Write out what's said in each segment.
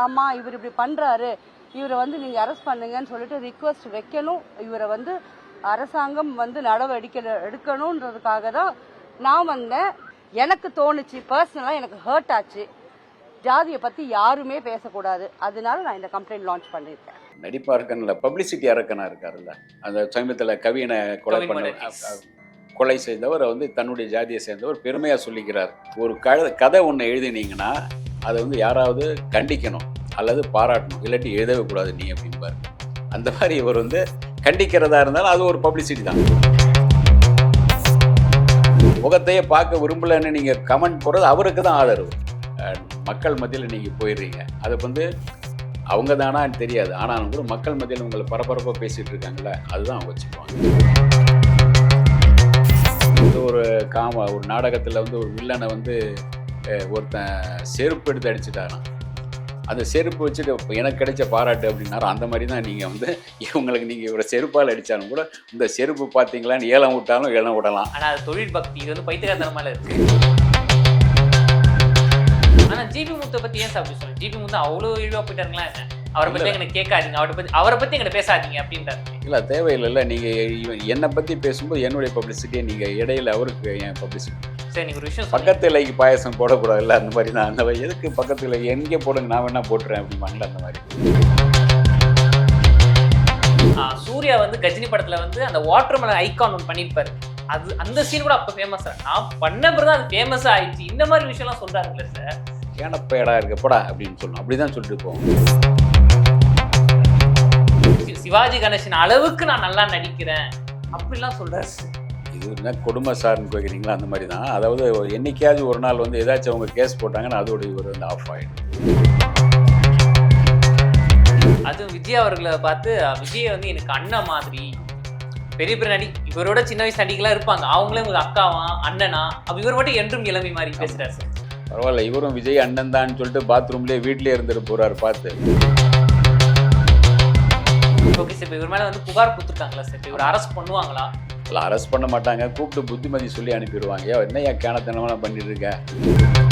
ஆமா இவர் இப்படி பண்றாரு. இவரை வந்து நீங்க அரெஸ்ட் பண்ணுங்கன்னு சொல்லிட்டு ரிக்வஸ்ட் வைக்கணும். இவரை வந்து அரசாங்கம் வந்து நடவடிக்கை எடுக்கணுன்றதுக்காக தான் நான் வந்தேன். எனக்கு தோணுச்சு பர்சனலாக எனக்கு ஹர்ட் ஆச்சு. ஜாதியை பற்றி யாருமே பேசக்கூடாது. அதனால நான் இந்த கம்ப்ளைண்ட் லான்ச் பண்ணியிருக்கேன். நடிப்பா இருக்கன்ல பப்ளிசிட்டி அரக்கனா இருக்காருல்ல. அந்த சமீபத்தில் கவியனை கொலை பண்ண கொலை. செய்தவர் வந்து தன்னுடைய ஜாதியை சேர்ந்தவர் பெருமையாக சொல்லிக்கிறார். ஒரு கதை ஒன்று எழுதினீங்கன்னா அதை வந்து யாராவது கண்டிக்கணும் அல்லது பாராட்டணும். இல்லாட்டி எழுதவே கூடாது நீ அப்படின்பாரு அந்த மாதிரி இவர் வந்து கண்டிக்கிறதா இருந்தாலும் அது ஒரு பப்ளிசிட்டி தான். முகத்தையே பார்க்க விரும்பலன்னு நீங்கள் கமெண்ட் போடுறது அவருக்கு தான் ஆதரவு. மக்கள் மத்தியில் நீங்கள் போயிடுறீங்க. அதை வந்து அவங்க தானான்னு தெரியாது. ஆனாலும் கூட மக்கள் மத்தியில் உங்களை பரபரப்பாக பேசிகிட்டு இருக்காங்கல்ல அதுதான் அவங்க வச்சுக்குவாங்க. இது ஒரு காம ஒரு நாடகத்தில் வந்து ஒரு வில்லனை வந்து ஒருத்தன் செருப்பு எடுத்து அடிச்சுட்டாராம் அந்த செருப்பு வச்சுட்டு இப்ப எனக்கு கிடைச்ச பாராட்டு அப்படின்னாரு. அந்த மாதிரி தான் நீங்கள் வந்து இவங்களுக்கு நீங்கள் இவரை செருப்பால் அடித்தாலும் கூட இந்த செருப்பு பார்த்தீங்களான்னு ஏலம் விட்டாலும் ஏலம் விடலாம். ஆனா அது தொழில் பக்தி. இது வந்து பைத்தியகாரத்தனமால இருக்கு. ஆனா ஜிபி முத்தை பத்தி ஏன் சார் அப்படி சொல்லுங்க ஜிபி முத்து அவ்வளவு இழிவா போயிட்டாருங்களா என்ன? அவரை இல்ல. எங்களை கேட்காதீங்க. அவரை பத்தி அவரை பத்தி எங்களை பேசாதீங்க அப்படின்றாரு. இல்லை தேவையில்லைல்ல நீங்கள் என்னை பற்றி பேசும்போது என்னுடைய பப்ளிசிட்டியை நீங்கள் இடையில அவருக்கு என் பப்ளிசிட்டி சரி ஒரு விஷயம் பக்கத்து இலைக்கு பாயசம் போடக்கூடாதுல்ல அந்த மாதிரி தான் அந்த மாதிரி எதுக்கு பக்கத்து இலை எங்கே போடுங்க நான் வேணா போட்டுறேன் அப்படிம்பாங்கல்ல அந்த மாதிரி. சூர்யா வந்து கஜினி படத்துல வந்து அந்த வாட்டர் மெலன் ஐகான் ஒன்று பண்ணியிருப்பாரு. அது அந்த சீன் கூட அப்போ ஃபேமஸ் நான் பண்ண பிறகு அது ஃபேமஸ் ஆயிடுச்சு. இந்த மாதிரி விஷயம்லாம் சொல்றாருல்ல சார் ஏனப்பேடா இருக்க போடா அப்படின்னு சொல்லணும். அப்படி தான் சொல்லிட்டு போவோம் சிவாஜி கணேசன் அளவுக்கு நான் நல்லா நடிக்கிறேன். அப்படிலாம் சொல்றாரு என்ன கொடுமை சார்னு கேட்குறீங்களா அந்த மாதிரி தான். அதாவது என்னைக்காவது ஒரு நாள் வந்து ஏதாச்சும் அவங்க கேஸ் போட்டாங்கன்னா அதோட இவர் வந்து ஆஃப் ஆகிடும் அதுவும் விஜய் அவர்களை பார்த்து விஜய் வந்து எனக்கு அண்ணன் மாதிரி பெரிய பெரிய நடி இவரோட சின்ன வயசு நடிகலாம் இருப்பாங்க. அவங்களே உங்களுக்கு அக்காவா அண்ணனா? அப்ப இவர் மட்டும் என்றும் இளமை மாதிரி பேசுறாரு சார். பரவாயில்ல இவரும் விஜய் அண்ணன் தான் சொல்லிட்டு பாத்ரூம்லேயே வீட்லயே இருந்துட்டு போறாரு பார்த்து. ஓகே சார் இப்போ இவர் மேல வந்து புகார் கொடுத்துருக்காங்களா சார்? இவர் அரெஸ்ட் பண்ணுவாங்களா? அரெஸ்ட் பண்ண மாட்டாங்க. கூப்பிட்டு புத்திமதி சொல்லி அனுப்பிடுவாங்க. ஏன் என்னையா கேனத்தனமாக பண்ணிட்டு இருக்க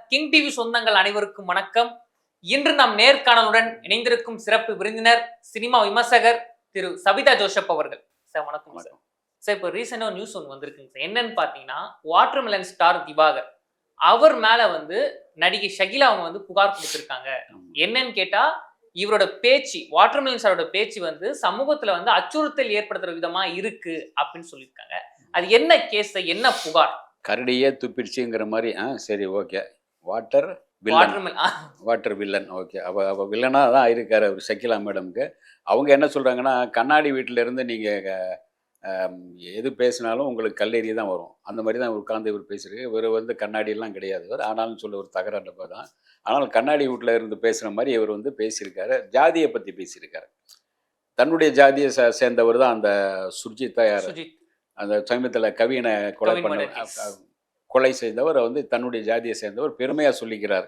கிங் டிவி சொந்தங்கள் அனைவருக்கும் வணக்கம். இன்று நாம் நேர்காணலுடன் இணைந்திருக்கும் சிறப்பு விருந்தினர் சினிமா விமர்சகர் திரு சபிதா ஜோஷப் அவர்கள். சார் வணக்கம் சார். சார் இப்போ ரீசெண்டாக நியூஸ் ஒன்று வந்திருக்குங்க சார். என்னன்னு பார்த்தீங்கன்னா வாட்டர்மெலன் ஸ்டார் திவாகர். அவர் மேல வந்து நடிகை ஷகிலா அவங்க வந்து புகார் கொடுத்துருக்காங்க. என்னன்னு கேட்டா இவரோட பேச்சு வாட்டர்மெலன் சாரோட பேச்சு வந்து சமூகத்துல வந்து அச்சுறுத்தல் ஏற்படுத்துற விதமா இருக்கு அப்படின்னு சொல்லியிருக்காங்க. அது என்ன கேஸ் என்ன புகார்? கரடியே துப்பிடுச்சுங்கிற மாதிரி ஆ சரி okay. Water villain water villain okay அவ அவ வில்லனாக தான் இருக்கார் அவர் சக்கிலா மேடம்க்கு. அவங்க என்ன சொல்கிறாங்கன்னா கண்ணாடி வீட்டில் இருந்து நீங்கள் எது பேசினாலும் உங்களுக்கு கல்லெறி தான் வரும். அந்த மாதிரி தான் உட்காந்து இவர் பேசுறது இவர் வந்து கண்ணாடியெல்லாம் கிடையாது. இவர் ஆனாலும் சொல்ல ஒரு தகராண்டப்பா தான் ஆனால் கண்ணாடி வீட்டில் இருந்து பேசுகிற மாதிரி இவர் வந்து பேசியிருக்காரு. ஜாதியை பற்றி பேசியிருக்காரு. தன்னுடைய ஜாதியை சே சேர்ந்தவர் தான் அந்த சுர்ஜித்தா யார் சுஜித் அந்த சமீபத்தில் கவியனை கொலை பண்ண கொலை செய்தவர் வந்து தன்னுடைய ஜாதியை சேர்ந்தவர் பெருமையாக சொல்லிக்கிறார்.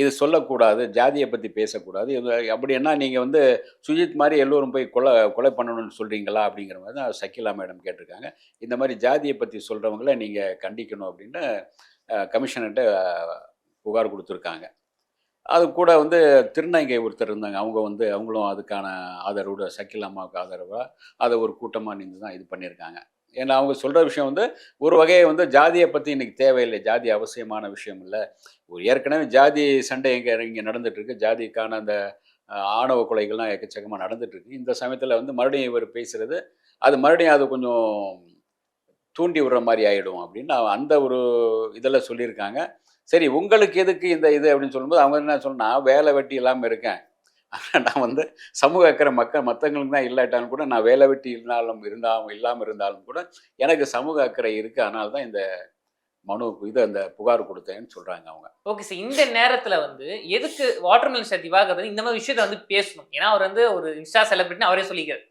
இது சொல்லக்கூடாது ஜாதியை பற்றி பேசக்கூடாது. இது அப்படின்னா நீங்கள் வந்து சுஜித் மாதிரி எல்லோரும் போய் கொலை கொலை பண்ணணும்னு சொல்கிறீங்களா அப்படிங்கிற மாதிரி தான் சக்கிலா மேடம் கேட்டிருக்காங்க. இந்த மாதிரி ஜாதியை பற்றி சொல்கிறவங்கள நீங்கள் கண்டிக்கணும் அப்படின்னு கமிஷனர்கிட்ட புகார் கொடுத்துருக்காங்க. அது கூட வந்து திருநங்கை ஒருத்தர் இருந்தாங்க. அவங்க வந்து அவங்களும் அதுக்கான ஆதரவோட சக்கிலாமாவுக்கு ஆதரவாக அதை ஒரு கூட்டமாக நின்று தான் இது பண்ணியிருக்காங்க. ஏன்னா அவங்க சொல்கிற விஷயம் வந்து ஒரு வகையை வந்து ஜாதியை பற்றி இன்றைக்கி தேவையில்லை. ஜாதி அவசியமான விஷயம் இல்லை. ஒரு ஏற்கனவே ஜாதி சண்டை எங்கே இங்கே நடந்துகிட்ருக்கு ஜாதிக்கான அந்த ஆணவ கொலைகள்லாம் எக்கச்சக்கமாக நடந்துகிட்ருக்கு இந்த சமயத்தில் வந்து மறுபடியும் இவர் பேசுகிறது அது மறுபடியும் அது கொஞ்சம் தூண்டி விடுற மாதிரி ஆகிடும் அப்படின்னு அந்த ஒரு இதில் சொல்லியிருக்காங்க. சரி உங்களுக்கு எதுக்கு இந்த இது அப்படின்னு சொல்லும்போது அவங்க என்ன சொன்னால் வேலை வெட்டி இல்லாமல் இருக்கேன். நான் வந்து சமூக அக்கறை மக்கள் மற்றவங்களுக்கு தான் இல்லாட்டாலும் கூட நான் வேலை வெட்டி இருந்தாலும் இருந்தாலும் இல்லாமல் இருந்தாலும் கூட எனக்கு சமூக அக்கறை இருக்குது அதனால தான் இந்த மனு இது அந்த புகார் கொடுத்தேன்னு சொல்றாங்க அவங்க. ஓகே சார் இந்த நேரத்துல வந்து எதுக்கு வாட்டர்மெலன் சார் திவாகர் வந்து இந்த மாதிரி விஷயத்த வந்து பேசணும்? ஏன்னா அவர் வந்து ஒரு இன்ஸ்டா செலிபிரிட்டின்னு அவரே சொல்லிக்காரு.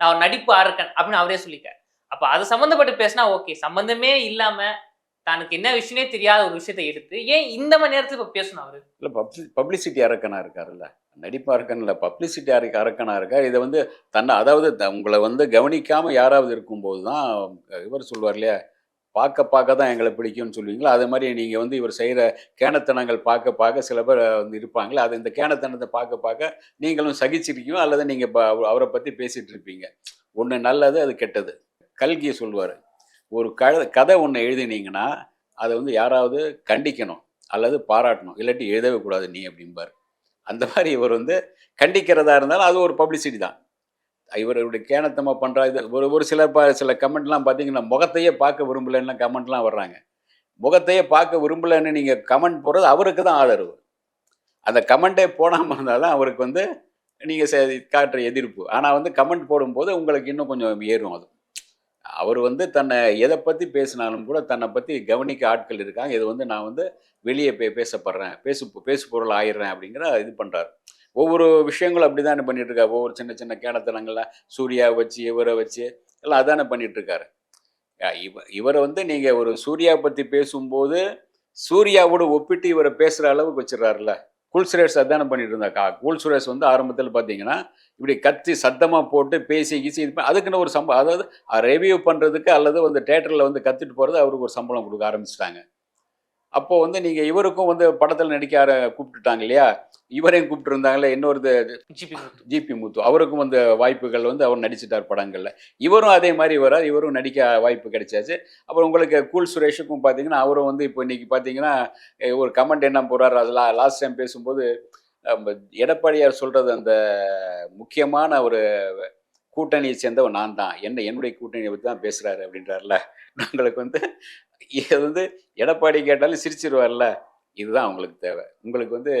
நான் ஒரு நடிப்பு ஆர்க்கன் அப்படின்னு அவரே சொல்லிக்காரு அப்ப அது சம்மந்தப்பட்டு பேசினா ஓகே சம்பந்தமே இல்லாம தனக்கு என்ன விஷயமே தெரியாத ஒரு விஷயத்த எடுத்து ஏன் இந்த மாதிரி நேரத்துல இப்ப பேசணும் அவரு? இல்லை பப்ளி பப்ளிசிட்டி அரக்கனா இருக்காருல்ல நடிப்பு அரக்கன் இல்லை பப்ளிசிட்டி அரக்க அரக்கனா இருக்கார். இதை வந்து தன்னை அதாவது த- உங்களை வந்து கவனிக்காம யாராவது இருக்கும்போது தான் இவர் சொல்லுவார் இல்லையா பார்க்க பார்க்க தான் எங்களை பிடிக்கும்னு சொல்லுவீங்களா? அதே மாதிரி நீங்கள் வந்து இவர் செய்கிற கேணத்தனங்கள் பார்க்க பார்க்க சில பேர் வந்து இருப்பாங்களே அது இந்த கேணத்தனத்தை பார்க்க பார்க்க நீங்களும் சகிச்சிருக்கீங்க அல்லது நீங்கள் அவரை பற்றி பேசிகிட்டு இருப்பீங்க. ஒன்று நல்லது அது கெட்டது. கல்கியை சொல்லுவார் ஒரு கதை கதை ஒன்று எழுதினீங்கன்னா அதை வந்து யாராவது கண்டிக்கணும் அல்லது பாராட்டணும். இல்லாட்டி எழுதவே கூடாது நீ அப்படிம்பார். அந்த மாதிரி இவர் வந்து கண்டிக்கிறதா இருந்தாலும் அது ஒரு பப்ளிசிட்டி தான். இவருடைய கேனத்தமாக பண்ணுறா இது ஒரு ஒரு சில ப சில கமெண்ட்லாம் பார்த்தீங்கன்னா முகத்தையே பார்க்க விரும்பலைன்னா கமெண்ட்லாம் வர்றாங்க. முகத்தையே பார்க்க விரும்பலைன்னு நீங்கள் கமெண்ட் போடுறது அவருக்கு தான் ஆதரவு. அந்த கமெண்ட்டே போடாமல் இருந்தால் தான் அவருக்கு வந்து நீங்கள் காட்டுற எதிர்ப்பு. ஆனால் வந்து கமெண்ட் போடும்போது உங்களுக்கு இன்னும் கொஞ்சம் ஏறும் அது. அவர் வந்து தன்னை எதை பற்றி பேசினாலும் கூட தன்னை பற்றி கவனிக்க ஆட்கள் இருக்காங்க. இது வந்து நான் வந்து வெளியே பே பேசப்படுறேன். பேசு பேசு பொருள் ஆயிடுறேன் அப்படிங்கிற இது பண்ணுறாரு ஒவ்வொரு விஷயங்களும் அப்படி தானே பண்ணிட்டு இருக்காரு ஒவ்வொரு சின்ன சின்ன கேடத்தனங்களில் சூர்யா வச்சு இவரை வச்சு எல்லாம் அதானே பண்ணிட்டு இவ இவரை வந்து நீங்கள் ஒரு சூர்யா பற்றி பேசும்போது சூர்யாவோட ஒப்பிட்டு இவரை பேசுகிற அளவுக்கு வச்சிடறாருல கூல் சுரேஷ் அதானம் பண்ணிட்டு இருந்தாக்கா? கூல் சுரேஷ் வந்து ஆரம்பத்தில் பார்த்தீங்கன்னா இப்படி கத்தி சத்தமாக போட்டு பேசி கீசி இது பண்ணி- அதுக்குன்னு ஒரு சம்பளம் அதாவது ரெவியூ பண்ணுறதுக்கு அல்லது வந்து தேட்டரில் வந்து கத்திட்டு போகிறது அவருக்கு ஒரு சம்பளம் கொடுக்க ஆரம்பிச்சிட்டாங்க. அப்போ வந்து நீங்கள் இவருக்கும் வந்து படத்தில் நடிக்க கூப்பிட்டுட்டாங்க இல்லையா இவரையும் கூப்பிட்டுருந்தாங்களே இன்னொரு ஜிபி ஜிபி முத்து. அவருக்கும் வந்து வாய்ப்புகள் வந்து அவர் நடிச்சிட்டார் படங்களில். இவரும் அதே மாதிரி வரார் இவரும் நடிக்க வாய்ப்பு கிடைச்சாச்சு. அப்புறம் உங்களுக்கு கூல் சுரேஷுக்கும் பார்த்தீங்கன்னா அவரும் வந்து இப்போ இன்னைக்கு பார்த்தீங்கன்னா ஒரு கமெண்ட் என்ன போடுறாரு அது லாஸ்ட் டைம் பேசும்போது எடப்பாடியார் சொல்கிறது அந்த முக்கியமான ஒரு கூட்டணியை சேர்ந்தவன் நான் தான். என்ன என்னுடைய கூட்டணியை பற்றி தான் பேசுகிறாரு அப்படின்றார்ல. உங்களுக்கு வந்து இது வந்து எடப்பாடி கேட்டாலும் சிரிச்சிருவார்ல. இதுதான் அவங்களுக்கு தேவை. உங்களுக்கு வந்து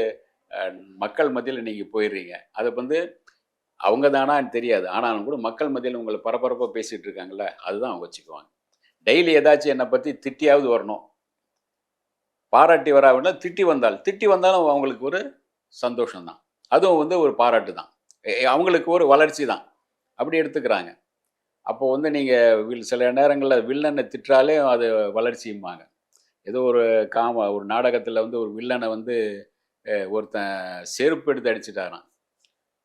மக்கள் மத்தியில் நீங்கள் போயிடுறீங்க. அதை வந்து அவங்க தானான்னு தெரியாது. ஆனாலும் கூட மக்கள் மத்தியில் உங்களை பரபரப்பாக பேசிகிட்டு இருக்காங்கல்ல அதுதான் அவங்க வச்சுக்குவாங்க. டெய்லி ஏதாச்சும் என்னை பற்றி திட்டியாவது வரணும். பாராட்டி வராவினா திட்டி வந்தால் திட்டி வந்தாலும் அவங்களுக்கு ஒரு சந்தோஷம்தான். அதுவும் வந்து ஒரு பாராட்டு தான் அவங்களுக்கு ஒரு வளர்ச்சி தான் அப்படி எடுத்துக்கிறாங்க. அப்போ வந்து நீங்கள் வில் சில நேரங்களில் வில்லனை திட்டாலே அது வளர்ச்சியும்பாங்க. ஏதோ ஒரு காம ஒரு நாடகத்தில் வந்து ஒரு வில்லனை வந்து ஒருத்தன் செருப்பு எடுத்து அடிச்சிட்டாராம்.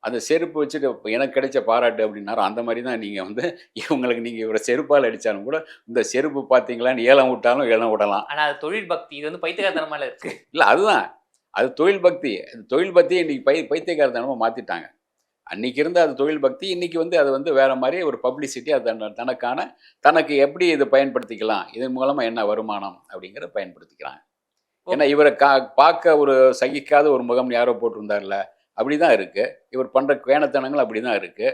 அந்த செருப்பு வச்சுட்டு எனக்கு கிடைச்ச பாராட்டு அப்படின்னாரு? அந்த மாதிரி தான் நீங்கள் வந்து இவங்களுக்கு நீங்கள் இவரை செருப்பால் அடித்தாலும் கூட இந்த செருப்பு பார்த்தீங்களான்னு ஏலம் விட்டாலும் ஏலம் விடலாம். ஆனா அது தொழில் பக்தி. இது வந்து பைத்தியகாரத்தனமால இருக்கு. இல்லை அதுதான். அது தொழில் பக்தி. தொழில் பக்தியை இன்னைக்கு பை பைத்தியக்காரத்தனமாக மாற்றிட்டாங்க அன்னைக்கு இருந்த அது தொழில் பக்தி இன்னைக்கு வந்து அது வந்து வேற மாதிரி ஒரு பப்ளிசிட்டி அது தனக்கான தனக்கு எப்படி இதை பயன்படுத்திக்கலாம் இதன் மூலமாக என்ன வருமானம் அப்படிங்கிறத பயன்படுத்திக்கிறாங்க. ஏன்னா இவரை கா பார்க்க ஒரு சகிக்காத ஒரு முகம் யாரோ போட்டிருந்தார்ல அப்படி தான் இருக்கு. இவர் பண்ணுற கேணத்தனங்கள் அப்படி தான் இருக்கு.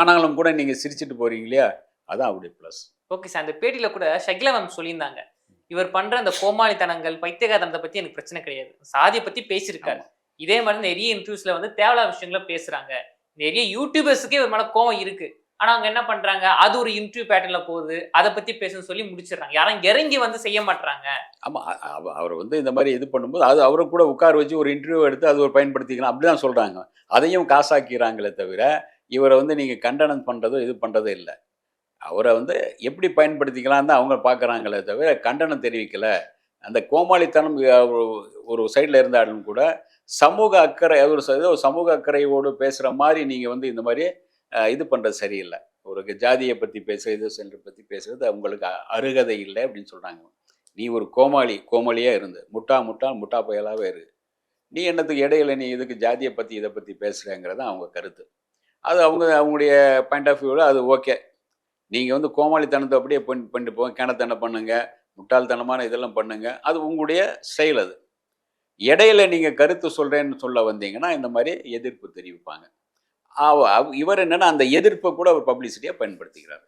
ஆனாலும் கூட நீங்கள் சிரிச்சிட்டு போறீங்க இல்லையா? அதான் அப்படி ப்ளஸ் ஓகே சார் அந்த பேட்டியில கூட ஷகிலா மேம் சொல்லியிருந்தாங்க. இவர் பண்ற அந்த கோமாளித்தனங்கள் பைத்தியகாரத்தனத்தை பத்தி எனக்கு பிரச்சனை கிடையாது. சாதியை பத்தி பேசியிருக்காரு. இதே மாதிரி நிறைய இன்டர்வியூஸ்ல வந்து தேவையில்லாத விஷயங்கள பேசுறாங்க. நிறைய யூடியூபர்ஸுக்கே ஒரு மேல கோவம் இருக்கு. ஆனா அவங்க என்ன பண்றாங்க? அது ஒரு இன்டர்வியூ பேட்டர்ல போகுது. அதை பத்தி பேசணும்னு சொல்லி முடிச்சிடுறாங்க. யாரும் இறங்கி வந்து செய்ய மாட்டாங்க ஆமாம் அவர் வந்து இந்த மாதிரி இது பண்ணும்போது அது அவரை கூட உட்கார வச்சு ஒரு இன்டர்வியூ எடுத்து அது ஒரு பயன்படுத்திக்கலாம். அப்படிதான் சொல்றாங்க. சொல்கிறாங்க அதையும் காசாக்கிறாங்களே தவிர இவரை வந்து நீங்கள் கண்டனம் பண்றதோ இது பண்றதோ இல்லை. அவரை வந்து எப்படி பயன்படுத்திக்கலாம் தான் அவங்க பார்க்குறாங்களே தவிர கண்டனம் தெரிவிக்கலை. அந்த கோமாளித்தனம் ஒரு- ஒரு சைடில் இருந்தாலும் கூட சமூக அக்கறை ஒரு ஏதோ சமூக அக்கறையோடு பேசுகிற மாதிரி நீங்கள் வந்து இந்த மாதிரி இது பண்ணுறது சரியில்லை. ஒரு ஜாதியை பற்றி பேசுகிறது சென்று பற்றி பேசுகிறது அவங்களுக்கு அருகதை இல்லை அப்படின்னு சொல்கிறாங்க நீ ஒரு கோமாளி கோமாளியாக இருந்து முட்டா முட்டா முட்டா புயலாகவே இரு. நீ என்னத்துக்கு இடையில நீ இதுக்கு ஜாதியை பற்றி இதை பற்றி பேசுகிறேங்கிறது அவங்க கருத்து. அது அவங்க அவங்களுடைய பாயிண்ட் ஆஃப் வியூவில் அது ஓகே நீங்கள் வந்து கோமாளித்தனத்தை அப்படியே பண்ணி பண்ணிட்டு போங்க கிணத்தனை பண்ணுங்கள் முட்டாள்தனமான இதெல்லாம் பண்ணுங்க. அது உங்களுடைய ஸ்டைல் அது. இடையில நீங்கள் கருத்து சொல்கிறேன்னு சொல்ல வந்தீங்கன்னா இந்த மாதிரி எதிர்ப்பு தெரிவிப்பாங்க. அவ- அவ- இவர் என்னன்னா அந்த எதிர்ப்பை கூட அவர் பப்ளிசிட்டியாக பயன்படுத்திக்கிறார்.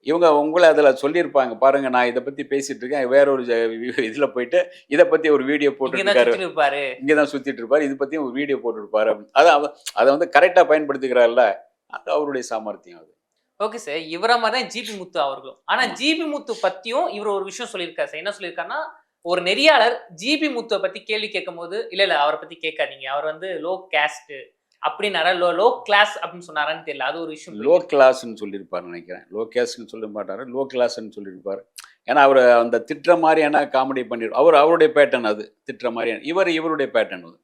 இவங்க உங்களை அதில் சொல்லியிருப்பாங்க. பாருங்க நான் இதை பற்றி பேசிட்டு இருக்கேன். வேற ஒரு இதில் போயிட்டு இதை பற்றி ஒரு வீடியோ போட்டுருக்காரு இங்கே தான் சுற்றிட்டு இருப்பார். இது பற்றியும் ஒரு வீடியோ போட்டுருப்பாரு அப்படின்னு. அதை அதை வந்து கரெக்டாக பயன்படுத்திக்கிறார்ல. அது அவருடைய சாமர்த்தியம் அது. Okay sir. இவர மாதிரி தான் ஜிபி முத்து அவர்களும். ஆனா ஆமா. ஜிபி முத்து பத்தியும் இவர் ஒரு விஷயம் சொல்லியிருக்காரு சார். என்ன சொல்லியிருக்காருன்னா ஒரு நெறியாளர் ஜிபி முத்துவை பத்தி கேள்வி கேட்கும் போது இல்ல இல்ல அவரை பத்தி கேட்காதீங்க. அவர் வந்து லோ கேஸ்ட் அப்படின்னாரா? லோ லோ கிளாஸ் அப்படின்னு சொன்னாரான்னு தெரியல. அது ஒரு விஷயம் லோ கிளாஸ்ன்னு சொல்லியிருப்பார் நினைக்கிறேன். லோ கேஸ்ன்னு சொல்ல மாட்டாரு. லோ கிளாஸ்ன்னு சொல்லியிருப்பார். ஏன்னா அவர் அந்த திட்டுற மாதிரியான காமெடி பண்ணிரு அவர் அவருடைய பேட்டர்ன் அது. திட்டுற மாதிரியான இவர் இவருடைய பேட்டர்ன் அது.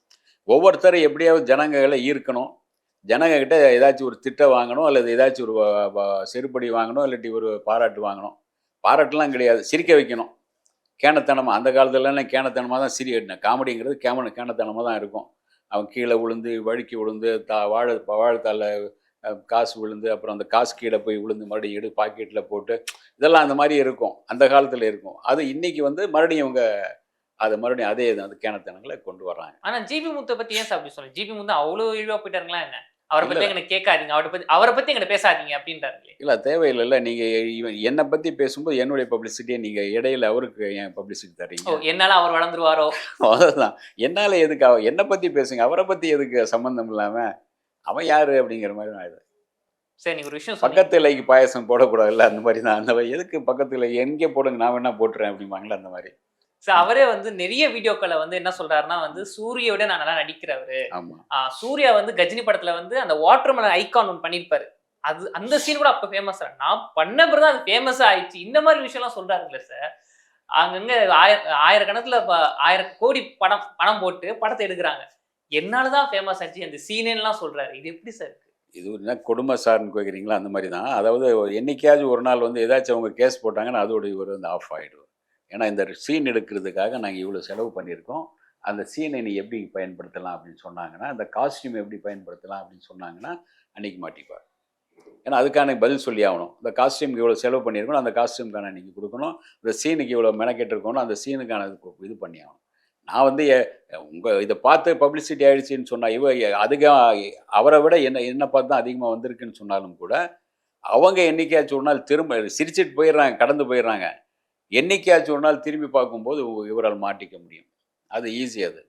ஒவ்வொருத்தரும் எப்படியாவது ஜனங்களை ஈர்க்கணும். ஜனங்க கிட்ட ஏதாச்சும் ஒரு திட்டம் வாங்கணும் அல்லது ஏதாச்சும் ஒரு செருப்படி வாங்கணும் இல்லாட்டி ஒரு பாராட்டு வாங்கணும். பாராட்டுலாம் கிடையாது. சிரிக்க வைக்கணும். கேனத்தனமாக அந்த காலத்துலலாம் கேனத்தனமாக தான் சிரி காமெடிங்கிறது கேம கேனத்தனமாக தான் இருக்கும். அவன் கீழே விழுந்து வழுக்கி விழுந்து தா வாழை வாழத்தால் காசு விழுந்து அப்புறம் அந்த காசு கீழே போய் விழுந்து மறுபடியும் எடு பாக்கெட்டில் போட்டு இதெல்லாம் அந்த மாதிரி இருக்கும். அந்த காலத்தில் இருக்கும். அது இன்னைக்கு வந்து மறுபடியும் இவங்க அது மறுபடியும் அதே இது அந்த கேனத்தனங்களை கொண்டு வர்றாங்க. ஆனால் ஜிபி முத்தை பற்றி ஏன் சார் அப்படி ஜிபி முத்து அவ்வளோ இழிவாக போயிட்டாருங்களா என்ன? அவரை பத்தி. எங்களை கேட்காதீங்க. அவரை பத்தி அவரை பத்தி எங்களை பேசாதீங்க அப்படின்றாருங்களே இல்லை தேவையில்லைல்ல. நீங்கள் இவன் என்னை பற்றி பேசும்போது என்னுடைய பப்ளிசிட்டியை நீங்கள் இடையில அவருக்கு ஏன் பப்ளிசிட்டி தரீங்க என்னால அவர் வளர்ந்துருவாரோ? அதுதான் என்னால் எதுக்கு அவ என்னை பற்றி பேசுங்க. அவரை பற்றி எதுக்கு சம்மந்தம் இல்லாமல் அவன் யாரு அப்படிங்கிற மாதிரி நான் இது. சரி நீங்க ஒரு விஷயம் பக்கத்து இலைக்கு பாயசம் போடக்கூடாதுல்ல? அந்த மாதிரி தான். அந்த மாதிரி எதுக்கு பக்கத்து இலை? எங்கே போடுங்க? நான் வேணா போட்டுறேன் அப்படிம்பாங்களே அந்த மாதிரி. சார் அவரே வந்து நிறைய வீடியோக்களை வந்து என்ன சொல்றாருன்னா வந்து சூரியோட நான் நல்லா நடிக்கிறவரு. சூர்யா வந்து கஜினி படத்துல வந்து அந்த வாட்டர்மெலன் ஐகான் ஒன்று பண்ணியிருப்பாரு. அது அந்த சீன் கூட அப்ப ஃபேமஸ் நான் பண்ண பிறகு அது ஃபேமஸ் ஆயிடுச்சு. இந்த மாதிரி விஷயம்லாம் சொல்றாருங்களே சார் அங்கங்க ஆயிர ஆயிரக்கணக்கில் ஆயிரம் கோடி படம் பணம் போட்டு படத்தை எடுக்கிறாங்க. என்னாலதான் ஃபேமஸ் ஆச்சு. அந்த சீனேலாம் சொல்றாரு. இது எப்படி சார் இது ஒரு என்ன கொடுமை சார்னு கேட்குறீங்களா அந்த மாதிரி தான். அதாவது என்னைக்காச்சும் ஒரு நாள் வந்து ஏதாச்சும் அவங்க கேஸ் போட்டாங்கன்னா அதோட இவர் வந்து ஆஃப் ஆகிடுவார் ஏன்னா இந்த சீன் எடுக்கிறதுக்காக நாங்கள் இவ்வளோ செலவு பண்ணியிருக்கோம். அந்த சீனை நீ எப்படி பயன்படுத்தலாம் அப்படின்னு சொன்னாங்கன்னா அந்த காஸ்டியூம் எப்படி பயன்படுத்தலாம் அப்படின்னு சொன்னாங்கன்னா அன்றைக்கி மாட்டிப்பார். ஏன்னா அதுக்கான பதில் சொல்லி ஆகணும். இந்த காஸ்டியூம்க்கு இவ்வளோ செலவு பண்ணியிருக்கணும் அந்த காஸ்டியூம்க்கான நீங்கள் கொடுக்கணும். இந்த சீனுக்கு இவ்வளோ மெனக்கெட்டு இருக்கணும் அந்த சீனுக்கான இது இது பண்ணி ஆகணும். நான் வந்து உங்கள் இதை பார்த்து பப்ளிசிட்டி ஆகிடுச்சின்னு சொன்னால் இவ அதிகம் அவரை விட என்ன என்ன பார்த்து தான் அதிகமாக வந்திருக்குன்னு சொன்னாலும் கூட அவங்க என்னைக்காச்சும் ஒரு நாள் திரும்ப சிரிச்சிட்டு போயிடுறாங்க கடந்து போயிடுறாங்க. என்னைக்காச்சும் ஒரு நாள் திரும்பி பார்க்கும்போது இவரால் மாட்டிக்க முடியும். அது ஈஸி அது.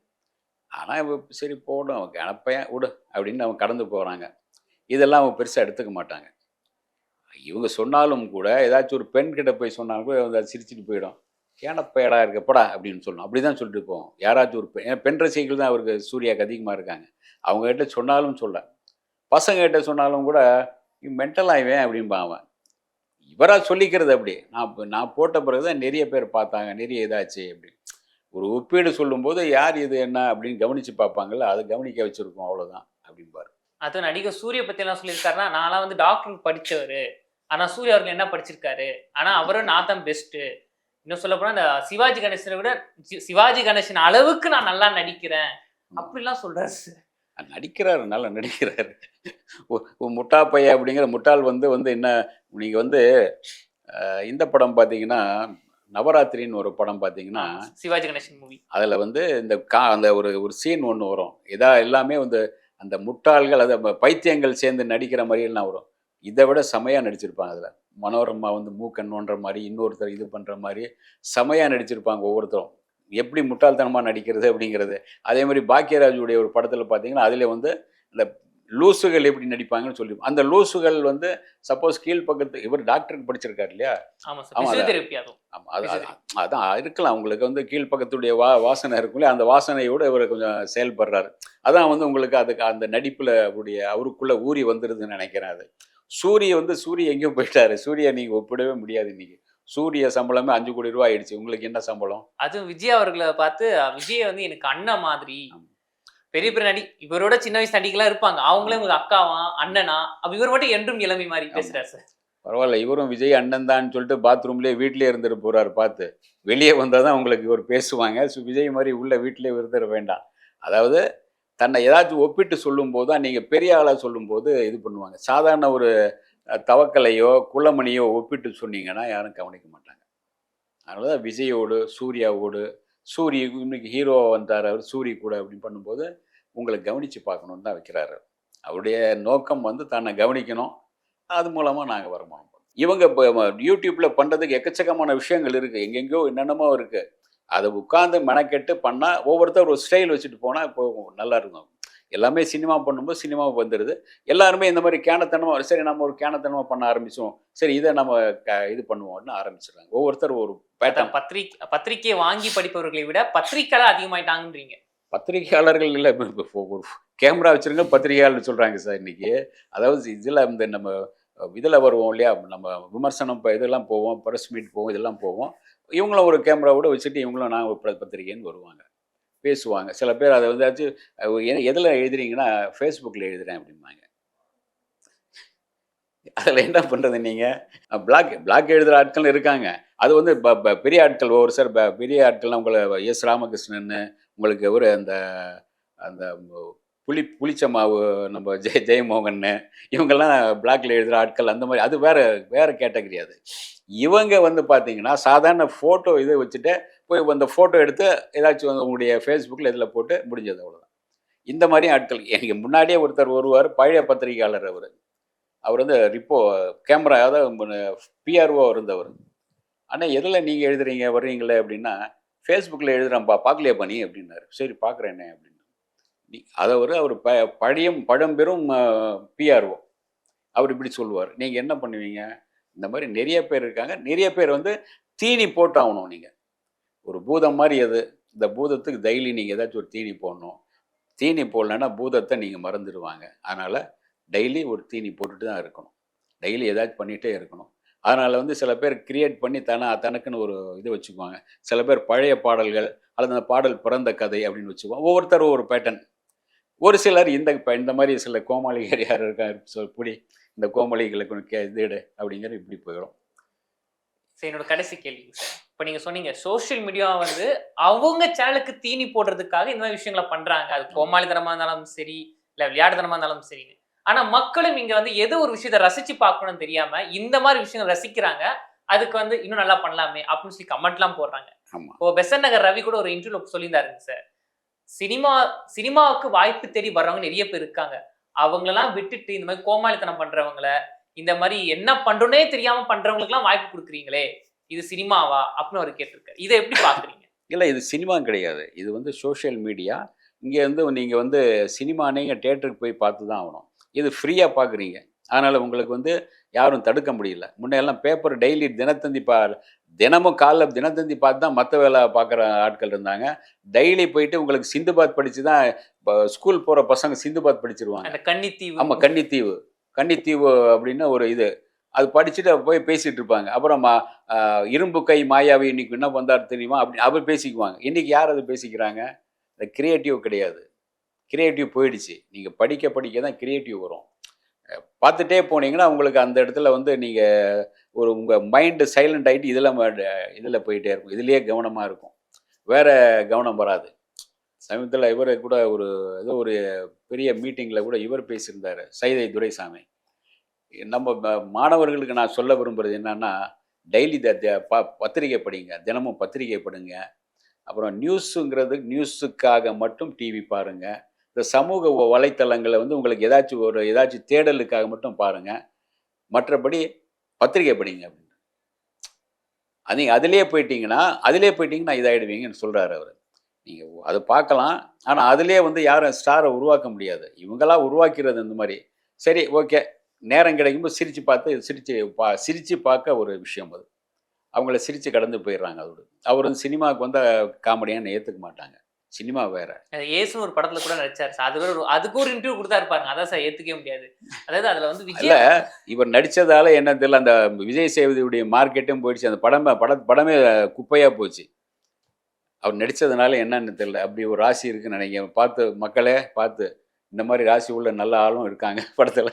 ஆனால் இவ சரி போடும் அவன் கணப்பையன் விடு அப்படின்னு அவங்க கடந்து போகிறாங்க இதெல்லாம் அவங்க பெருசாக எடுத்துக்க மாட்டாங்க. இவங்க சொன்னாலும் கூட ஏதாச்சும் ஒரு பெண் கிட்ட போய் சொன்னாலும் கூட அவங்க அதை சிரிச்சிட்டு போயிடும். கேனப்பேடா இருக்கப்படா அப்படின்னு சொல்லணும். அப்படி தான் சொல்லிட்டு போவோம். யாராச்சும் ஒரு பெண் பெண் ரசிகர்கள் தான் அவருக்கு சூர்யாவுக்கு அதிகமாக இருக்காங்க. அவங்ககிட்ட சொன்னாலும் சொல்ல. பசங்க கிட்ட சொன்னாலும் கூட மென்டல் இவன்? அப்படின்பான் அவன். இவராக சொல்லிக்கிறது அப்படி. நான் நான் போட்ட பிறகு தான் நிறைய பேர் பார்த்தாங்க நிறைய இதாச்சு அப்படி. ஒரு ஒப்பீடு சொல்லும்போது யார் இது என்ன அப்படின்னு கவனித்து பார்ப்பாங்கல்ல அதை கவனிக்க வச்சுருக்கோம் அவ்வளோதான் அப்படிம்பாரு. அது நடிகர் சூரிய பத்தி என்ன சொல்லியிருக்காருன்னா நான்லாம் வந்து டாக்டருக்கு படிச்சவரு. ஆனா சூர்யா அவர்கள் என்ன படிச்சிருக்காரு? ஆனா அவரும் நான் தான் பெஸ்ட் இன்னும் சொல்ல போனா இந்த சிவாஜி கணேசனை விட சிவாஜி கணேசன் அளவுக்கு நான் நல்லா நடிக்கிறேன். அப்படிலாம் சொல்றாரு சார். நடிக்கிறாரு நல்லா நடிக்கிறாரு. முட்டா பைய அப்படிங்கிற முட்டாள் வந்து வந்து என்ன நீங்கள் வந்து இந்த படம் பார்த்தீங்கன்னா நவராத்திரின்னு ஒரு படம் பார்த்தீங்கன்னா சிவாஜி கணேசன் மூவி அதில் வந்து இந்த கா அந்த ஒரு ஒரு சீன் ஒன்று வரும். இதா எல்லாமே வந்து அந்த முட்டாள்கள் அது பைத்தியங்கள் சேர்ந்து நடிக்கிற மாதிரியெல்லாம் வரும். இதை விட செமையாக நடிச்சிருப்பாங்க அதில். மனோரமா வந்து மூக்கன் நோண்டுற மாதிரி இன்னொருத்தர் இது பண்ணுற மாதிரி செமையாக நடிச்சிருப்பாங்க ஒவ்வொருத்தரும். எப்படி முட்டாள்தனமாக நடிக்கிறது அப்படிங்கிறது. அதே மாதிரி பாக்கியராஜுடைய ஒரு படத்தில் பார்த்தீங்கன்னா அதில் வந்து இந்த லூசுகள் எப்படி நடிப்பாங்கன்னு சொல்லி அந்த லூசுகள் வந்து சப்போஸ் கீழ் பக்கத்து இவர் டாக்டருக்கு படிச்சிருக்காரு இல்லையா? ஆமா சார் ஆமா, பிசியோதெரப்பி அதுவும். ஆமா, அது அது- அதான் இருக்கலாம். உங்களுக்கு வந்து கீழ்ப்பக்கத்துடைய வா வாசனை இருக்குல்ல அந்த வாசனையோட இவர் கொஞ்சம் செயல்படுறாரு. அதான் வந்து உங்களுக்கு அதுக்கு அந்த நடிப்புல அவருடைய அவருக்குள்ள ஊறி வந்துருதுன்னு நினைக்கிறேன் அது. சூரிய வந்து சூரிய எங்கேயும் போயிட்டாரு. சூரிய நீங்க ஒப்பிடவே முடியாது இன்னைக்கு. சூரிய சம்பளமே அஞ்சு கோடி ரூபாய் ஆயிடுச்சு. உங்களுக்கு என்ன சம்பளம்? அதுவும் விஜய் அவர்களை பார்த்து விஜய் வந்து எனக்கு அண்ணன் மாதிரி. பெரிய பெரிய நடி இவரோட சின்ன வயசு நடிகெல்லாம் இருப்பாங்க. அவங்களே உங்களுக்கு அக்காவா அண்ணனா? அப்ப இவர் மட்டும் என்றும் இளமை மாதிரி பேசுறாரு சார். பரவாயில்ல. இவரும் விஜய் அண்ணன் தான் சொல்லிட்டு பாத்ரூம்லேயே வீட்டிலே இருந்துட்டு போறாரு பார்த்து. வெளியே வந்தால் தான் உங்களுக்கு இவர் பேசுவாங்க. ஸோ விஜய் மாதிரி உள்ள வீட்டிலே இருந்துட வேண்டாம். அதாவது தன்னை ஏதாச்சும் ஒப்பிட்டு சொல்லும்போது தான் நீங்கள் பெரிய ஆளாக சொல்லும்போது இது பண்ணுவாங்க. சாதாரண ஒரு தவக்கலையோ குள்ளமணியோ ஒப்பிட்டு சொன்னீங்கன்னா யாரும் கவனிக்க மாட்டாங்க. அதனால தான் விஜயோடு சூர்யாவோடு சூரிய இன்னைக்கு ஹீரோவாக வந்தார் அவர் சூரிய கூட அப்படின்னு பண்ணும்போது உங்களை கவனித்து பார்க்கணுன்னு தான் வைக்கிறாரு. அவருடைய நோக்கம் வந்து தன்னை கவனிக்கணும். அது மூலமாக நாங்கள் வருமானம் இவங்க இப்போ யூடியூப்பில் பண்ணுறதுக்கு எக்கச்சக்கமான விஷயங்கள் இருக்குது எங்கெங்கேயோ என்னென்னமோ இருக்குது அதை உட்காந்து மெனக்கெட்டு பண்ணால் ஒவ்வொருத்தர் ஒரு ஸ்டைல் வச்சுட்டு போனால் இப்போ நல்லா இருக்கும். எல்லாமே சினிமா பண்ணும்போது சினிமா வந்துடுது எல்லாருமே இந்த மாதிரி கேனத்தனமாக சரி நம்ம ஒரு கேனத்தனமாக பண்ண ஆரம்பிச்சோம் சரி இதை நம்ம க- இது பண்ணுவோம்னு ஆரம்பிச்சிடுறாங்க. ஒவ்வொருத்தர் ஒரு பேட்டர்ன் பத்திரிக்கை பத்திரிக்கையை வாங்கி படிப்பவர்களை விட பத்திரிக்கையாளர் அதிகமாயிட்டாங்கன்றீங்க. பத்திரிகையாளர்கள் இல்லை ஒரு கேமரா வச்சிருங்க பத்திரிகையாளர் சொல்கிறாங்க சார் இன்னைக்கு. அதாவது இதில் இந்த நம்ம இதில் வருவோம் இல்லையா? நம்ம விமர்சனம் இப்போ இதெல்லாம் போவோம் ப்ரெஸ் மீட் போவோம் இதெல்லாம் போவோம். இவங்களும் ஒரு கேமராவோட வச்சுட்டு இவங்களும் ப- பத்திரிகைன்னு வருவாங்க. பேசுவாங்க. சில பேர் அதை வந்து எதில் எழுதுறீங்கன்னா ஃபேஸ்புக்கில் எழுதுறேன் அப்படிம்பாங்க. அதில் என்ன பண்ணுறது நீங்கள் பிளாக் பிளாக் எழுதுகிற ஆட்கள் இருக்காங்க. அது வந்து ப- ப- பெரிய ஆட்கள் ஒவ்வொரு சார் ப- பெரிய ஆட்கள்லாம் உங்களை எஸ் ராமகிருஷ்ணன் உங்களுக்கு ஒரு அந்த அந்த புளி புளிச்ச மாவு நம்ம ஜெய ஜெயமோகன் இவங்கெல்லாம் பிளாக்ல எழுதுகிற ஆட்கள் அந்த மாதிரி அது வேற வேற கேட்டகரி அது. இவங்க வந்து பார்த்தீங்கன்னா சாதாரண ஃபோட்டோ இதை வச்சுட்டு போய் அந்த ஃபோட்டோ எடுத்து ஏதாச்சும் உங்களுடைய ஃபேஸ்புக்கில் இதில் போட்டு முடிஞ்சது அவ்வளோதான் இந்த மாதிரி ஆட்கள் எனக்கு முன்னாடியே ஒருத்தர் வருவார் பழைய பத்திரிகையாளர் அவர். அவர் வந்து ரிப்போ கேமரா அதாவது பிஆர்ஓ இருந்தவர். ஆனால் எதில் நீங்கள் எழுதுறீங்க வர்றீங்களே? அப்படின்னா ஃபேஸ்புக்கில் எழுதுகிறேன்ப்பா பார்க்கலையே பண்ணி அப்படின்னாரு. சரி பார்க்குறேனே அப்படின்னு நீ அதை அவர் ப பழையும் பழம்பெரும் பிஆர்ஓ அவர் இப்படி சொல்லுவார். நீங்கள் என்ன பண்ணுவீங்க? இந்த மாதிரி நிறைய பேர் இருக்காங்க. நிறைய பேர் வந்து தீனி போட்டு ஆகணும் நீங்கள் ஒரு பூதம் மாதிரி அது. இந்த பூதத்துக்கு டெய்லி நீங்கள் ஏதாச்சும் ஒரு தீனி போடணும். தீனி போடலன்னா பூதத்தை நீங்கள் மறந்துடுவாங்க அதனால் டெய்லி ஒரு தீனி போட்டுட்டு தான் இருக்கணும். டெய்லி ஏதாச்சும் பண்ணிகிட்டே இருக்கணும். அதனால் வந்து சில பேர் கிரியேட் பண்ணி தன தனக்குன்னு ஒரு இது வச்சுக்குவாங்க. சில பேர் பழைய பாடல்கள் அல்லது அந்த பாடல் பிறந்த கதை அப்படின்னு வச்சுக்குவாங்க. ஒவ்வொருத்தரும் ஒரு பேட்டர்ன் ஒரு சிலர் இந்த இப்போ இந்த மாதிரி சில கோமாளிகள் யார் இருக்கா? சொல் புடி இந்த கோமாளிகளுக்கு இது எடு அப்படிங்கிற இப்படி போயிடும். சரி என்னோட கடைசி கேள்வி. இப்போ நீங்க சொன்னீங்க சோஷியல் மீடியா வந்து அவங்க சேனலுக்கு தீனி போடுறதுக்காக இந்த மாதிரி விஷயங்களை பண்றாங்க. அது கோமாளித்தனமா இருந்தாலும் சரி இல்ல விளையாட்டுத்தனமா இருந்தாலும் சரின்னு ஆனா மக்களும் இங்க வந்து எது ஒரு விஷயத்தை ரசிச்சு பார்க்கணும்னு தெரியாம இந்த மாதிரி விஷயங்கள் ரசிக்கிறாங்க. அதுக்கு வந்து இன்னும் நல்லா பண்ணலாமே அப்படின்னு சொல்லி கமெண்ட்லாம் போடுறாங்க. இப்போ பெசன் நகர் ரவி கூட ஒரு இன்டர்வியூ சொல்லியிருந்தாருங்க சார். சினிமா சினிமாவுக்கு வாய்ப்பு தேடி வர்றவங்க நிறைய பேர் இருக்காங்க. அவங்களெல்லாம் விட்டுட்டு இந்த மாதிரி கோமாளித்தனம் பண்றவங்கள இந்த மாதிரி என்ன பண்றோனே தெரியாம பண்றவங்களுக்குலாம் வாய்ப்பு கொடுக்குறீங்களே. இது சினிமாவா? அப்படின்னு அவர் கேட்டிருக்காரு. இதை எப்படி பாக்குறீங்க இல்லை இது சினிமா கிடையாது. இது வந்து சோஷியல் மீடியா இங்கே வந்து நீங்கள் வந்து சினிமா நீங்கள் தேட்டருக்கு போய் பார்த்து தான் ஆகணும். இது ஃப்ரீயாக பார்க்குறீங்க. அதனால் உங்களுக்கு வந்து யாரும் தடுக்க முடியல. முன்னையெல்லாம் பேப்பர் டெய்லி தினத்தந்தி பா தினமும் காலைல தினத்தந்தி பார்த்து தான் மற்ற வேலை பார்க்குற ஆட்கள் இருந்தாங்க. டெய்லி போயிட்டு உங்களுக்கு சிந்துபாத் படித்து தான் இப்போ ஸ்கூல் போகிற பசங்க சிந்துபாத் படிச்சிருவாங்க. கன்னித்தீவு. ஆமாம் கன்னித்தீவு. கன்னித்தீவு அப்படின்னு ஒரு இது. அது படிச்சுட்டு போய் பேசிகிட்டு இருப்பாங்க. அப்புறம் மா- இரும்பு கை மாயாவை இன்னைக்கு என்ன வந்தார் தெரியுமா? அப்படி அவர் பேசிக்குவாங்க. இன்றைக்கி யார் அது பேசிக்கிறாங்க? இந்த கிரியேட்டிவ் கிடையாது. கிரியேட்டிவ் போயிடுச்சு. நீங்கள் படிக்க படிக்க தான் கிரியேட்டிவ் வரும். பார்த்துட்டே போனீங்கன்னா உங்களுக்கு அந்த இடத்துல வந்து நீங்கள் ஒரு உங்கள் மைண்டு சைலண்ட் ஆகிட்டு இதில் இதில் போயிட்டே இருக்கும். இதுலேயே கவனமாக இருக்கும். வேற கவனம் வராது. சமீபத்தில் இவர் கூட ஒரு ஏதோ ஒரு பெரிய மீட்டிங்கில் கூட இவர் பேசியிருந்தார். சைதை துரைசாமி. நம்ம ம- மாணவர்களுக்கு நான் சொல்ல விரும்புறது என்னன்னா டெய்லி த த- ப- பத்திரிகை படிங்க. தினமும் பத்திரிகை படுங்க. அப்புறம் நியூஸுங்கிறது நியூஸுக்காக மட்டும் டிவி பாருங்கள் இந்த சமூக வ- வலைத்தளங்களை வந்து உங்களுக்கு ஏதாச்சும் ஒரு ஏதாச்சும் தேடலுக்காக மட்டும் பாருங்கள் மற்றபடி பத்திரிகை படிங்க அப்படின்னு. அது நீங்கள் அதிலே போயிட்டீங்கன்னா அதிலே போயிட்டீங்கன்னா இதாகிடுவீங்கன்னு சொல்கிறாரு அவர். நீங்கள் அது பார்க்கலாம். ஆனால் அதிலே வந்து யாரும் ஸ்டாரை உருவாக்க முடியாது. இவங்களாம் உருவாக்கிறது இந்த மாதிரி. சரி ஓகே நேரம் கிடைக்கும்போது சிரித்து பார்த்து சிரித்து பா சிரித்து பார்க்க ஒரு விஷயம் அது. அவங்கள சிரித்து கடந்து போயிடுறாங்க அதோட. அவர் வந்து சினிமாவுக்கு வந்த காமெடியான்னு ஏற்றுக்க மாட்டாங்க. சினிமா வேற. ஏசுன்னு ஒரு படத்துல கூட நடிச்சாரு சார். அது ஒரு அதுக்கு ஒரு இன்டர்வியூ கொடுத்தா இருப்பாருங்க அதான் சார் ஏத்துக்கவே முடியாது. அதாவது அதுல வந்து இல்ல விஜய் இவர் நடிச்சதால என்ன தெரியல அந்த விஜய் சேதுடைய மார்க்கெட்டும் போயிடுச்சு. அந்த படமே பட படமே குப்பையா போச்சு. அவர் நடிச்சதுனால என்னன்னு தெரியல. அப்படி ஒரு ராசி இருக்குன்னு நினைக்கிறேன். பார்த்து மக்களே பார்த்து. இந்த மாதிரி ராசி உள்ள நல்ல ஆளும் இருக்காங்க படத்துல.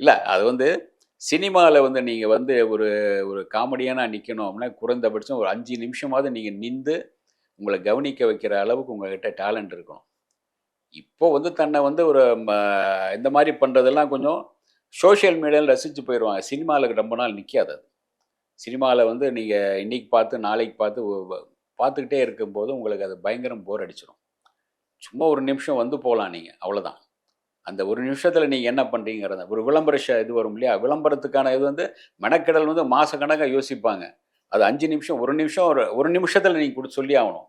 இல்லை அது வந்து சினிமாவில் வந்து நீங்கள் வந்து ஒரு ஒரு காமெடியனாக நிற்கணும் அப்படின்னா குறைந்தபட்சம் ஒரு அஞ்சு நிமிஷமாவது நீங்கள் நின்று உங்களை கவனிக்க வைக்கிற அளவுக்கு உங்கள்கிட்ட டேலண்ட் இருக்கணும். இப்போ வந்து தன்னை வந்து ஒரு ம, இந்த மாதிரி பண்ணுறதெல்லாம் கொஞ்சம் சோஷியல் மீடியாவில் ரசித்து போயிடுவாங்க சினிமாவில் ரொம்ப நாள் நிற்காது அது. சினிமாவில் வந்து நீங்கள் இன்றைக்கி பார்த்து நாளைக்கு பார்த்து பார்த்துக்கிட்டே இருக்கும்போது உங்களுக்கு அது பயங்கரம் போர் அடிச்சிடும் சும்மா ஒரு நிமிஷம் வந்து போகலாம் நீங்கள் அவ்வளோதான் அந்த ஒரு நிமிஷத்தில் நீங்கள் என்ன பண்ணுறீங்கிறத ஒரு விளம்பர இது வரும் இல்லையா? விளம்பரத்துக்கான இது வந்து மெனக்கெடல் வந்து மாதக்கணக்காக யோசிப்பாங்க. அது அஞ்சு நிமிஷம் ஒரு நிமிஷம் ஒரு ஒரு நிமிஷத்தில் நீங்கள் கொடுத்து சொல்லி ஆகணும்.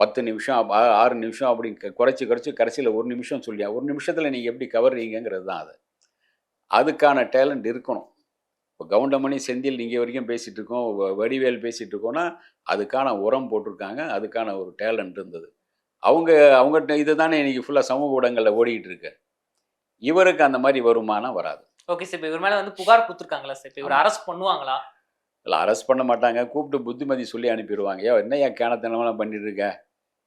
பத்து நிமிஷம் ஆ- ஆறு நிமிஷம் அப்படி குறைச்சி குறைச்சி கடைசியில் ஒரு நிமிஷம் சொல்லியா ஒரு நிமிஷத்தில் நீங்கள் எப்படி கவர்றீங்கிறது தான் அது. அதுக்கான டேலண்ட் இருக்கணும். இப்போ கவுண்டமணி செந்தில் நீங்கள் வரைக்கும் பேசிகிட்டு இருக்கோம் வடிவேல் பேசிகிட்டு இருக்கோன்னா அதுக்கான உரம் போட்டிருக்காங்க அதுக்கான ஒரு டேலண்ட் இருந்தது. அவங்க அவங்ககிட்ட இது தானே இன்னைக்கு ஃபுல்லாக சமூக ஊடகங்களில் ஓடிக்கிட்டு இருக்கு. இவருக்கு அந்த மாதிரி வருமானம் வராது. ஓகே சார் இப்போ இவர் மேல வந்து புகார் கொடுத்துருக்காங்களா சார் இப்போ இவர். அரெஸ்ட் பண்ணுவாங்களா? இல்லை அரெஸ்ட் பண்ண மாட்டாங்க. கூப்பிட்டு புத்திமதி சொல்லி அனுப்பிடுவாங்க ஏன் என்னையா கேனத்தனமெல்லாம் பண்ணிட்டு இருக்க?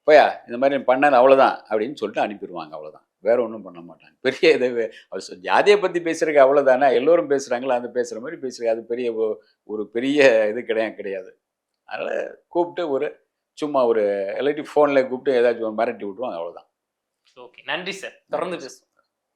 போயா இந்த மாதிரி பண்ணது அவ்வளோதான் அப்படின்னு சொல்லிட்டு அனுப்பிடுவாங்க அவ்வளோதான் வேற ஒன்றும் பண்ண மாட்டாங்க. பெரிய இது ஜாதியை பற்றி பேசுறதுக்கு அவ்வளோதானே எல்லோரும் பேசுகிறாங்களா அந்த பேசுகிற மாதிரி பேசுறது அது பெரிய ஒரு பெரிய இது கிடையாது கிடையாது. அதனால் கூப்பிட்டு ஒரு சும்மா ஒரு இல்லாட்டி ஃபோனில் கூப்பிட்டு ஏதாச்சும் மிரட்டி விட்டுருவாங்க அவ்வளோதான் ஓகே நன்றி சார் தொடர்ந்து பேசுவோம்.